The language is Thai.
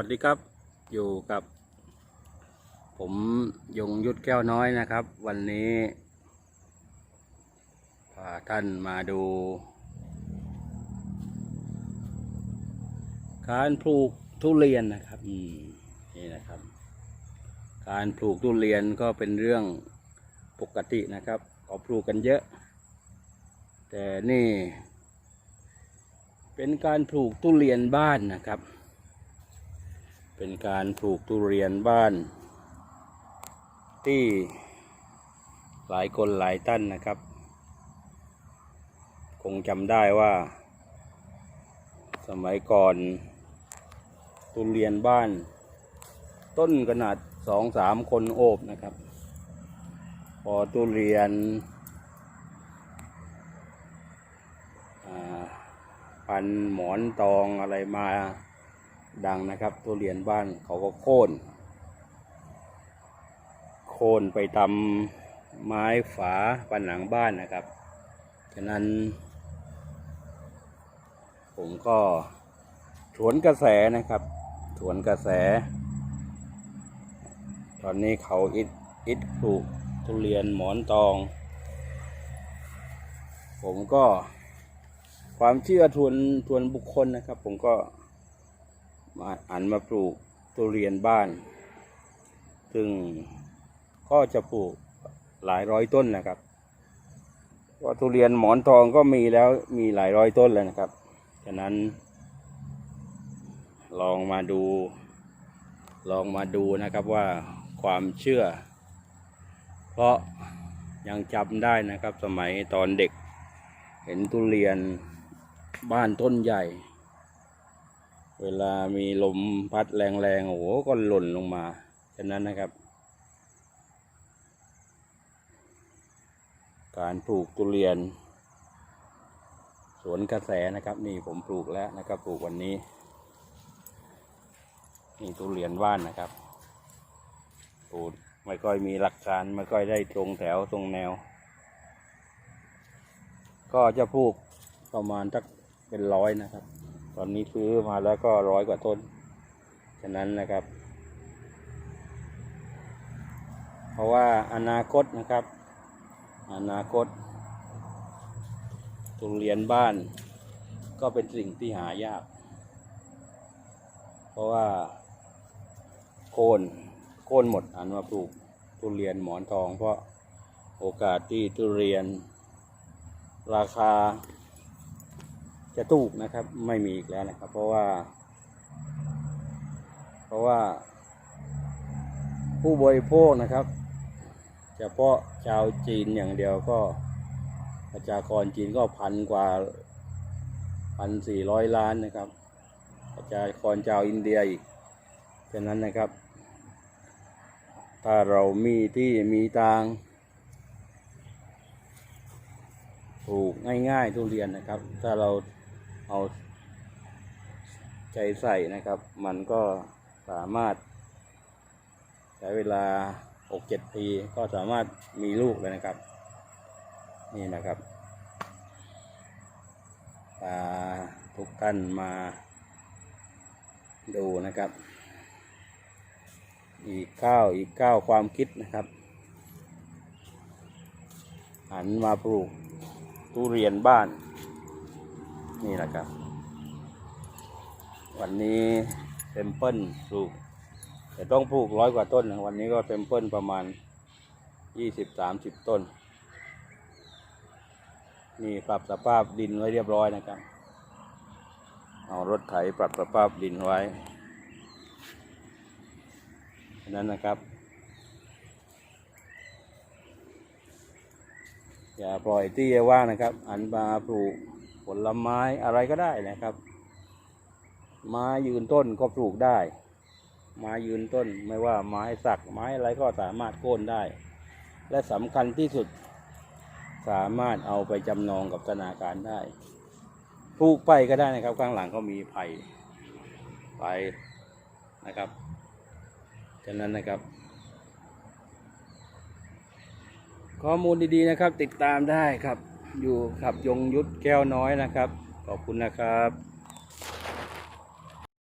วัสดีครับอยู่กับ ผมยงยุทธแก้วน้อยนะครับ วันนี้พาท่านมาดู การปลูกทุเรียนนะครับอืมนี่นะครับ การปลูกทุเรียนก็เป็นเรื่องปกตินะครับเขาปลูกกันเยอะ แต่นี่ เป็นการปลูกทุเรียนบ้านนะครับ เป็นการปลูกทุเรียนบ้าน ที่หลายคนหลายท่านนะครับ คงจำได้ว่า สมัยก่อนทุเรียนบ้าน ต้นขนาดสองสามคนโอบนะครับ พอทุเรียนพันหมอนตองอะไรมา ดังนะครับทุเรียนบ้านเขาก็โค่น โค่นไปทำไม้ฝาผนังบ้านนะครับ ฉะนั้น ผมก็สวนกระแสนะครับสวนกระแส ตอนนี้เขาอิดอิดปลูกทุเรียนหมอนตอง ผมก็ความเชื่อทวนทวนบุคคลนะครับ ผมก็ มาอันมาปลูกทุเรียนบ้าน ซึ่งก็จะปลูกหลายร้อยต้นนะครับเพราะทุเรียนหมอนทองก็มีแล้วมีหลายร้อยต้นเลยนะครับ ฉะนั้น ลองมาดู ลองมาดูนะครับว่าความเชื่อ เพราะยังจำได้นะครับสมัยตอนเด็ก เห็นทุเรียนบ้านต้นใหญ่ เวลามีลมพัดแรงๆโอ้โหก็หล่นลงมาฉะนั้นนะครับ การปลูกทุเรียน สวนกระแสนะครับ นี่ผมปลูกแล้วนะครับปลูกวันนี้ นี่ทุเรียนว่านนะครับปลูกไม่ค่อยมีหลักการไม่ค่อยได้ตรงแถวตรงแนว ก็จะปลูกประมาณสักเป็นร้อยนะครับ ตอนนี้ซื้อมาแล้วก็ร้อยกว่าต้น ฉะนั้นนะครับ เพราะว่าอนาคตนะครับ อนาคตทุเรียนบ้าน ก็เป็นสิ่งที่หายาก เพราะว่าโค่นโค่นหมดอันมาปลูกทุเรียนหมอนทอง เพราะโอกาสที่ทุเรียน ราคา จะถูกนะครับ ไม่มีอีกแล้วนะครับ เพราะว่า เพราะว่า ผู้บริโภคนะครับเฉพาะชาวจีนอย่างเดียวก็ประชากรจีนก็พันกว่าพันสี่ร้อยล้านนะครับประชากรชาวอินเดียอีกฉะนั้นนะครับ ถ้าเรามีที่มีทางปลูกง่ายๆทุเรียนนะครับ ถ้าเรา เอาใจใส่นะครับ มันก็สามารถ ใช้เวลาหกเจ็ดปี ก็สามารถมีลูกเลยนะครับ นี่นะครับพาทุกท่านมาดูนะครับ อีกก้าวอีกก้าวความคิดนะครับ หันมาปลูกทุเรียนบ้าน นี่แหละครับ วันนี้เซมเปิลปลูกแต่ต้องปลูกร้อยกว่าต้น วันนี้ก็เซมเปิลประมาณยี่สิบสามสิบต้น นี่ปรับสภาพดินไว้เรียบร้อยนะครับ เอารถไถปรับสภาพดินไว้นั้นนะครับอย่าปล่อยที่ว่างนะครับ อันมาปลูก ผลไม้อะไรก็ได้นะครับ ไม้ยืนต้นก็ปลูกได้ ไม้ยืนต้นไม่ว่าไม้สักไม้อะไรก็สามารถโค่นได้ และสำคัญที่สุด สามารถเอาไปจำนองกับธนาคารได้ปลูกไปก็ได้นะครับ ข้างหลังก็มีไผ่ไปนะครับฉะนั้นนะครับ ข้อมูลดีๆนะครับ ติดตามได้ครับ อยู่ขับยงยุทธแก้วน้อยนะครับ ขอบคุณนะครับ